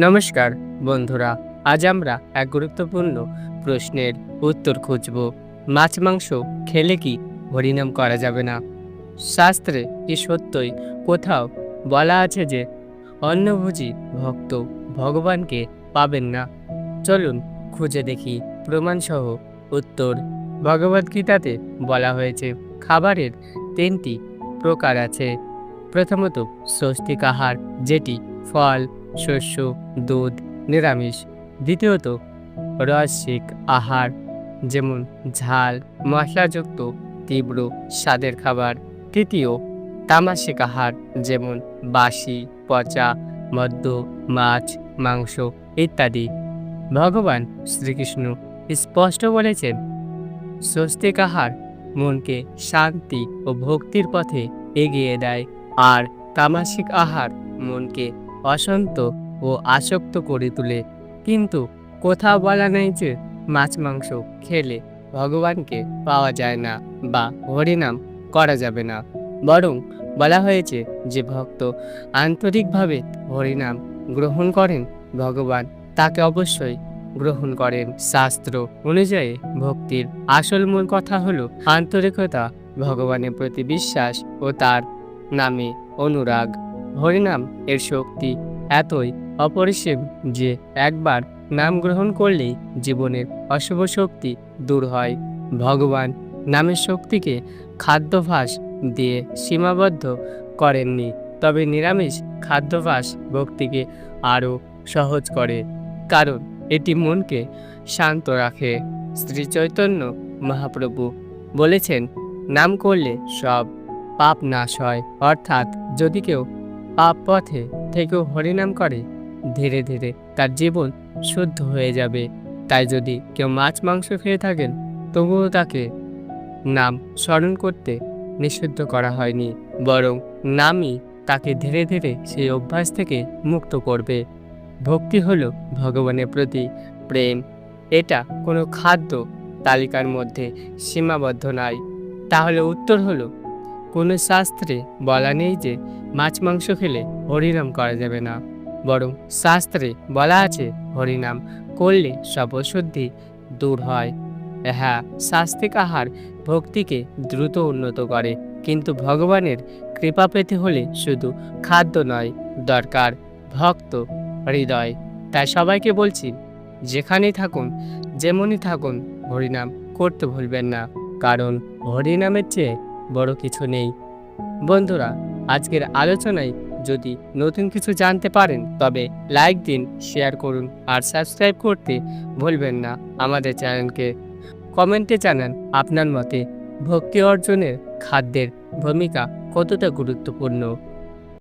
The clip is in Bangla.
নমস্কার, বন্ধুরা, আজ আমরা এক গুরুত্বপূর্ণ প্রশ্নের উত্তর খুঁজব। মাছ, মাংস খেলে কি হরিনাম করা যাবে না? শাস্ত্রে কি সত্যই কোথাও বলা আছে যে, অন্নভোজী ভক্ত ভগবানকে পাবেন না? চলুন খুঁজে দেখি প্রমাণসহ উত্তর। ভগবদ্গীতাতে বলা হয়েছে, খাবারের তিনটি প্রকার আছে। প্রথমত, স্বস্তিক আহার, যেটি ফল শস্য, দুধ, নিরামিষ। দ্বিতীয়ত, রসিক আহার, যেমন ঝাল, মশলাযুক্ত, তীব্র স্বাদের খাবার। তৃতীয় তামাসিক আহার, যেমন বাসি, পচা, মদ্য, মাছ, মাংস ইত্যাদি। ভগবান শ্রীকৃষ্ণ স্পষ্ট বলেছেন, স্বস্তিক আহার মনকে শান্তি ও ভক্তির পথে এগিয়ে দেয়, আর তামাসিক আহার মনকে অশান্ত ও আসক্ত করে তোলে। কিন্তু কোথাও বলা নেই যে মাছ, মাংস খেলে ভগবানকে পাওয়া যায় না বা হরিনাম করা যাবে না। বরং বলা হয়েছে যে ভক্ত আন্তরিকভাবে হরিনাম গ্রহণ করেন, ভগবান তাকে অবশ্যই গ্রহণ করেন। শাস্ত্র অনুযায়ী ভক্তির আসল মূল কথা হলো আন্তরিকতা, ভগবানের প্রতি বিশ্বাস ও তার নামে অনুরাগ। হরিনাম এর শক্তি এতই অপরিসীম যে একবার নাম গ্রহণ করলেই জীবনের অশুভ শক্তি দূর হয়। ভগবান নামের শক্তিকে খাদ্যাভাস দিয়ে সীমাবদ্ধ করেননি, তবে নিরামিষ খাদ্যাভাস ভক্তিকে আরও সহজ করে, কারণ এটি মনকে শান্ত রাখে। শ্রী চৈতন্য মহাপ্রভু বলেছেন, নাম করলে সব পাপ নাশ হয়। অর্থাৎ যদি কেউ পাপ পথে থেকেও হরিনাম করে, ধীরে ধীরে তার জীবন শুদ্ধ হয়ে যাবে। তাই যদি কেউ মাছ, মাংস খেয়ে থাকেন, তবুও তাকে নাম স্মরণ করতে নিষিদ্ধ করা হয়নি, বরং নামই তাকে ধীরে ধীরে সেই অভ্যাস থেকে মুক্ত করবে। ভক্তি হলো ভগবানের প্রতি প্রেম। এটা কোনো খাদ্য তালিকার মধ্যে সীমাবদ্ধ নয়। তাহলে উত্তর হলো কোনো শাস্ত্রে বলা নেই যে মাছ মাংস খেলে হরিনাম করা যাবে না। বরং শাস্ত্রে বলা আছে হরিনাম করলে সব অশুদ্ধি দূর হয়। হ্যাঁ শাস্তিক আহার ভক্তিকে দ্রুত উন্নত করে। কিন্তু ভগবানের কৃপা পেতে হলে শুধু খাদ্য নয়, দরকার ভক্ত হৃদয়। তাই সবাইকে বলছি, যেখানেই থাকুন, যেমনই থাকুন, হরিনাম করতে ভুলবেন না। কারণ হরিনামের চেয়ে বড় কিছু নেই। বন্ধুরা, আজকের আলোচনায় যদি নতুন কিছু জানতে পারেন, তবে লাইক দিন, শেয়ার করুন আর সাবস্ক্রাইব করতে ভুলবেন না আমাদের চ্যানেলকে। কমেন্টে জানান আপনার মতে ভক্তি অর্জনের খাদ্যের ভূমিকা কতটা গুরুত্বপূর্ণ।